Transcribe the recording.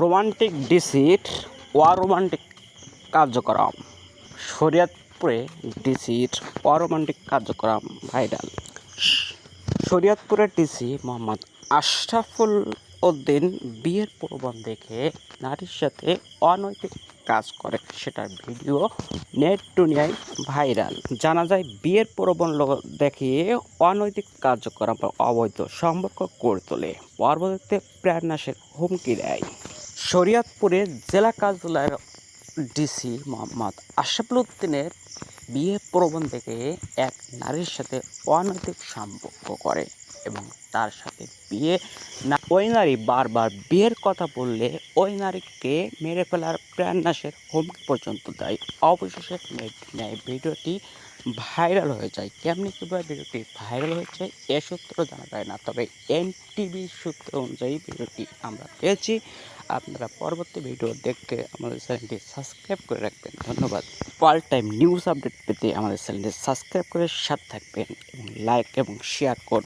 Romantic deceit অরোমান্টিক কার্যক্রম। শরীয়তপুরে deceit অরোমান্টিক কার্যক্রম ভাইরাল শরীয়তপুরের ডিসি মোহাম্মদ আশরাফুল উদ্দিন বিয়ের প্রবণ দেখে নারীর সাথে অনৈতিক কাজ করে। সেটার ভিডিও নেট দুনিয়ায় ভাইরাল জানা যায় বিয়ের প্রবণ দেখিয়ে অনৈতিক কার্যক্রম অবৈধ সম্পর্ক করে তোলে। পরবর্তীতে প্রাণনাশের হুমকি দেয়। শরীয়তপুরের জেলা কার্যালয়ের ডিসি মোহাম্মদ আশরাফুল উদ্দিনের বিয়ে প্রবন্ধকে এক নারীর সাথে অনৈতিক সম্পর্ক করে। এবং তার সাথে বিয়ে না, ওই নারী বারবার বিয়ের কথা বললে ওই নারীকে মেরে ফেলার প্রাণনাশের হুমকি পর্যন্ত দেয়। অবশেষে নেয় ভিডিওটি ভাইরাল হয়ে যায়। কেমনি কীভাবে ভিডিওটি ভাইরাল হয়েছে এ সূত্র জানা যায় না, তবে এনটিভি সূত্র অনুযায়ী ভিডিওটি আমরা পেয়েছি। আপনারা পরবর্তী ভিডিও দেখতে আমাদের চ্যানেলটি সাবস্ক্রাইব করে রাখবেন। ধন্যবাদ। অল টাইম নিউজ আপডেট পেতে আমাদের চ্যানেলটি সাবস্ক্রাইব করে সাথে থাকবেন এবং লাইক এবং শেয়ার করবেন